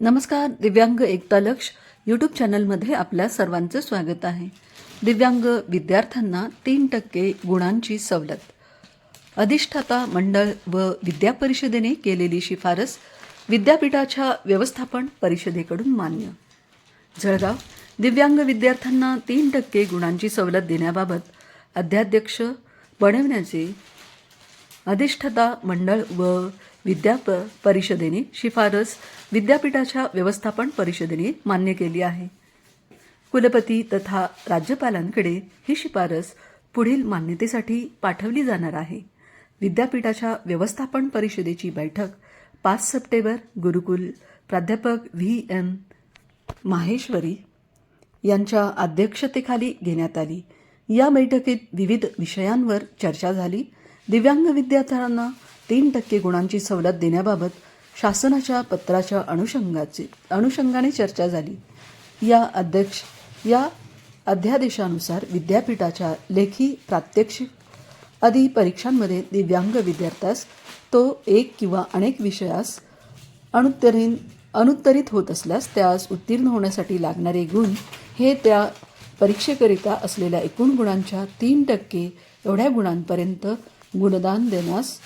नमस्कार दिव्यांग एकता लक्ष यूट्यूब चॅनलमध्ये आपल्या सर्वांचं स्वागत आहे. दिव्यांग विद्यार्थ्यांना तीन टक्के गुणांची सवलत. अधिष्ठाता मंडळ व विद्या परिषदेने केलेली शिफारस विद्यापीठाच्या व्यवस्थापन परिषदेकडून मान्य. जळगाव दिव्यांग विद्यार्थ्यांना तीन टक्के गुणांची सवलत देण्याबाबत अध्याध्यक्ष बनवण्याचे अधिष्ठता मंडळ व विद्याप परिषदेने शिफारस विद्यापीठाच्या व्यवस्थापन परिषदेने मान्य केली आहे. कुलपती तथा राज्यपालांकडे ही शिफारस पुढील मान्यतेसाठी पाठवली जाणार आहे. विद्यापीठाच्या व्यवस्थापन परिषदेची बैठक पाच सप्टेंबर गुरुकुल प्राध्यापक व्ही. एम. माहेश्वरी यांच्या अध्यक्षतेखाली घेण्यात आली. या बैठकीत विविध विषयांवर चर्चा झाली. दिव्यांग विद्यार्थ्यांना तीन टक्के गुणांची सवलत देण्याबाबत शासनाच्या पत्राच्या अनुषंगाचे अनुषंगाने चर्चा झाली. या अध्यक्ष या अध्यादेशानुसार विद्यापीठाच्या लेखी प्रात्यक्षिक आदी परीक्षांमध्ये दिव्यांग विद्यार्थ्यास तो एक किंवा अनेक विषयास अनुत्तरीन अनुत्तरित होत असल्यास त्यास उत्तीर्ण होण्यासाठी लागणारे गुण हे त्या परीक्षेकरिता असलेल्या एकूण गुणांच्या तीन टक्के एवढ्या गुणांपर्यंत गुणदान देण्यास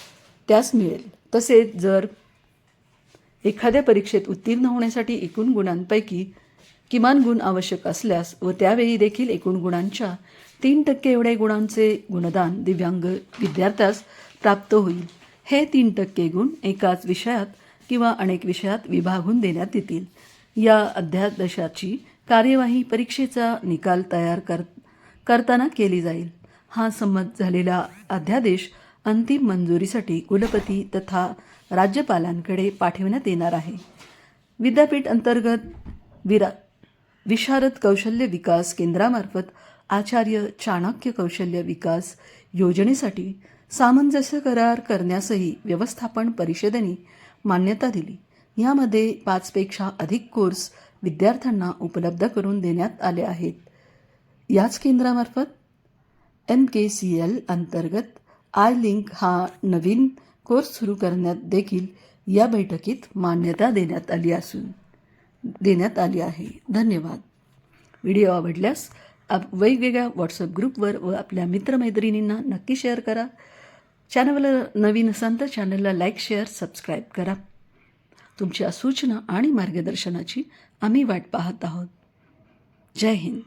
त्यास मिळेल. तसेच जर एखाद्या परीक्षेत उत्तीर्ण होण्यासाठी एकूण गुणांपैकी किमान गुण आवश्यक असल्यास व त्यावेळी देखील एकूण गुणांच्या तीन टक्के एवढ्या गुणांचे गुणदान दिव्यांग विद्यार्थ्यास प्राप्त होईल. हे तीन टक्के गुण एकाच विषयात किंवा अनेक विषयात विभागून देण्यात येतील. या अध्यादेशाची कार्यवाही परीक्षेचा निकाल तयार कर करताना केली जाईल. हा संमत झालेला अध्यादेश अंतिम मंजुरीसाठी कुलपती तथा राज्यपालांकडे पाठविण्यात येणार आहे. विद्यापीठ अंतर्गत विरा विशारद कौशल्य विकास केंद्रामार्फत आचार्य चाणक्य कौशल्य विकास योजनेसाठी सामंजस्य करार करण्यासही व्यवस्थापन परिषदेने मान्यता दिली. यामध्ये पाचपेक्षा अधिक कोर्स विद्यार्थ्यांना उपलब्ध करून देण्यात आले आहेत. याच केंद्रामार्फत एम के सी एल अंतर्गत आय लिंक हा नवीन कोर्स सुरू करण्यात देखील या बैठकीत मान्यता देण्यात आली असून देण्यात आली आहे. धन्यवाद. व्हिडिओ आवडल्यास आप वेगवेगळ्या व्हॉट्सअप ग्रुपवर व आपल्या मित्रमैत्रिणींना नक्की शेअर करा. चॅनलला नवीन असाल तर चॅनलला लाईक शेअर सबस्क्राईब करा. तुमच्या सूचना आणि मार्गदर्शनाची आम्ही वाट पाहत आहोत. जय हिंद.